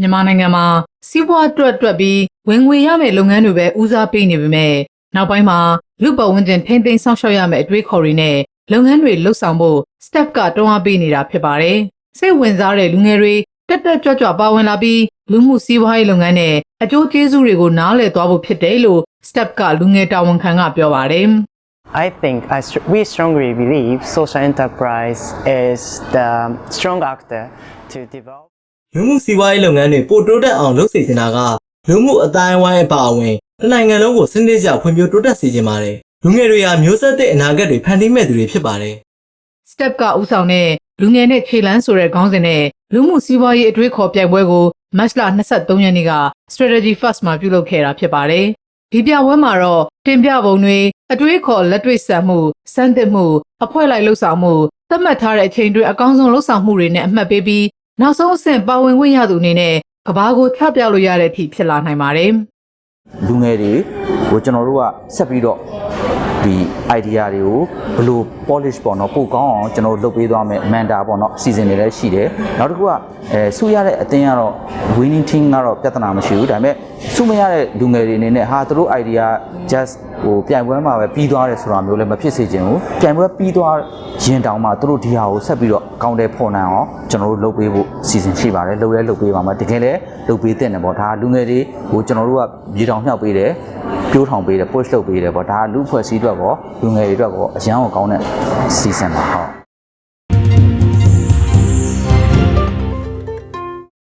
မြန်မာနိုင်ငံမှာစီးပွားအတွက်တွက်ပြီးဝင်ငွေရမယ့်လုပ်ငန်းတွေပဲဦးစားပေးနေပေမဲ့နောက်ပိုင်းမှာလူပတ်ဝန်းကျင်ထိမ့်သိမ်းဆောင်ရှောက်ရမယ့်အတွေးခေါ်တွေနဲ့လုပ်ငန်းတွေလှုပ်ဆောင်ဖို့ step ကတွန်းအားပေးနေတာဖြစ်ပါတယ်။စိတ်ဝင်စားတဲ့လူငယ်တွေတက်တက်ကြွကြွပါဝင်လာပြီးလူမှုစီးပွားရေးလုပ်ငန်းနဲ့အကျိုးကျေးဇူးတွေကိုနားလည်သွားဖို့ဖြစ်တယ်လို့ step ကလူငယ်တာဝန်ခံကပြောပါတယ်။ I think I str- we strongly believe social enterprise is the strong actor to develop လူမှုစီးပွားရေးလုပ်ငန်းတွေပိုတိုးတက်အောင်လုပ်စေချင်တာကလူမှုအတိုင်းအဝိုင်းအပါအဝင်တစ်နိုင်ငံလုံးကိုစနစ်ကျဖွံ့ဖြိုးတိုးတက်စေချင်ပါတယ်။လူငယ်တွေဟာမျိုးဆက်တဲ့အနာဂတ်တွေဖန်တီးမဲ့သူတွေဖြစ်ပါတယ် step ကဥဆောင်တဲ့လူငယ်နဲ့ခြေလန်းဆိုတဲ့ခေါင်းစဉ်နဲ့လူမှုစီးပွားရေးအတွေးခေါ်ပြိုင်ပွဲကိုမတ်လ23ရက်နေ့က strategy first မှာပြုလုပ်ခဲ့တာဖြစ်ပါတယ်။ဒီပြပွဲမှာတော့တင်ပြပုံတွေအတွေးခေါ်လက်တွေ့ဆန်မှုစမ်းသစ်မှုအဖွဲ့လိုက်လှုပ်ဆောင်မှုသတ်မှတ်ထားတဲ့အချိန်တွေအကောင်းဆုံးလှုပ်ဆောင်မှုတွေနဲ့အမှတ်ပေးပြီး နောက်ဆုံးအဆင့်ပါဝင်ခွင့်ရသူအနေနဲ့ကဘာကိုထပ်ပြလို့ရတဲ့အထိဖြစ်လာနိုင်ပါတယ်။လူငယ်တွေကိုကျွန်တော်တို့ကဆက်ပြီးတော့ ဒီ idea တွေကိုဘယ်လို polish ပေါ့နော်ပိုကောင်းအောင်ကျွန်တော်တို့လုပ်ပေးသွားမယ် mentor ပေါ့နော်စီစဉ်နေလည်းရှိတယ်နောက်တစ်ခုကအဲစုရတဲ့အတင်းကတော့ winning team ကတော့ပြဿနာမရှိဘူးဒါပေမဲ့စုမရတဲ့လူငယ်တွေအနေနဲ့ဟာသူတို့ idea just ဟိုပြိုင်ပွဲမှာပဲပြီးသွားတယ်ဆိုတာမျိုးလည်းမဖြစ်စေချင်ဘူးပြိုင်ပွဲပြီးသွားရင်တောင်မှသူတို့ဒီဟာကိုဆက်ပြီးတော့ကောင်းတယ်ဖော်နိုင်အောင်ကျွန်တော်တို့လုပ်ပေးဖို့စီစဉ်ရှိပါတယ်လုပ်လဲလုပ်ပေးပါမယ်တကယ်လည်းလုပ်ပေးတဲ့တယ်ပေါ့ဒါလူငယ်တွေကိုကျွန်တော်တို့ကမြေတောင်မြောက်ပေးတယ် ပြိုးထောင်ပေးတယ် push လုပ်ပေးတယ်ပေါ့ဒါကလူဖွဲ့စည်းအတွက်ပေါ့လူငယ်တွေအတွက်ပေါ့အရန်ကိုကောင်းတဲ့ season ပါဟုတ်